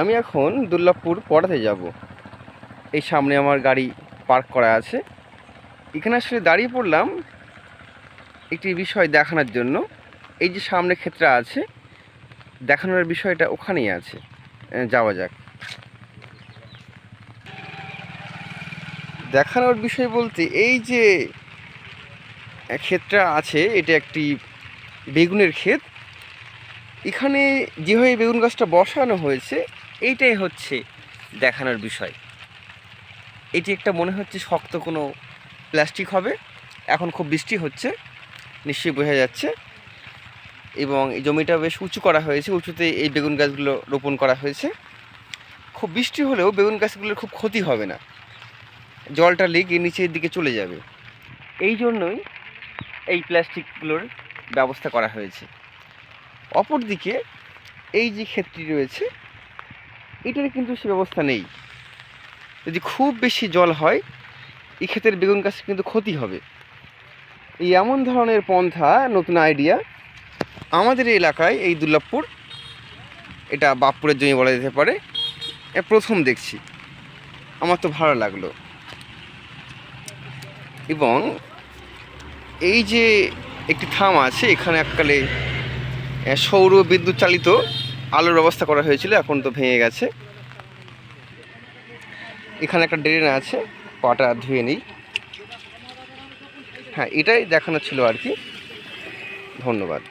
আমি এখন দুর্লভপুর পড়াতে যাব। এই সামনে আমার গাড়ি পার্ক করা আছে। এখানে আসলে দাঁড়িয়ে পড়লাম একটি বিষয় দেখানোর জন্য। এই যে সামনে ক্ষেত্রে আছে, দেখানোর বিষয়টা ওখানেই আছে। যাওয়া যাক। দেখানোর বিষয় বলতে এই যে ক্ষেতটা আছে, এটা একটি বেগুনের ক্ষেত। এখানে যেভাবে বেগুন গাছটা বসানো হয়েছে এইটাই হচ্ছে দেখানোর বিষয়। এটি একটা মনে হচ্ছে শক্ত কোনো প্লাস্টিক হবে। এখন খুব বৃষ্টি হচ্ছে, নিশ্চয়ই বোঝা যাচ্ছে। এবং এই জমিটা বেশ উঁচু করা হয়েছে, উঁচুতে এই বেগুন গাছগুলো রোপণ করা হয়েছে। খুব বৃষ্টি হলেও বেগুন গাছগুলোর খুব ক্ষতি হবে না। জলটা লেগে নিচের দিকে চলে যাবে। এই জন্যই এই প্লাস্টিকগুলোর ব্যবস্থা করা হয়েছে। অপরদিকে এই যে ক্ষেতটি রয়েছে এটার কিন্তু সে ব্যবস্থা নেই। যদি খুব বেশি জল হয় এই ক্ষেতের বেগুন গাছ কিন্তু ক্ষতি হবে। এই এমন ধরনের পন্থা, নতুন আইডিয়া আমাদের এলাকায়, এই দুর্লভপুর, এটা বাপপুরের জমি বলা যেতে পারে প্রথম দেখছি। আমার তো ভালো লাগল। এবং এই যে একটি থাম আছে, এখানে এককালে সৌর বিদ্যুৎ চালিত আলোর ব্যবস্থা করা হয়েছিল, এখন তো ভেঙে গেছে। এখানে একটা ড্রেন আছে, পাটা ধুয়ে নিই। হ্যাঁ এটাই দেখানো ছিল আর কি। ধন্যবাদ।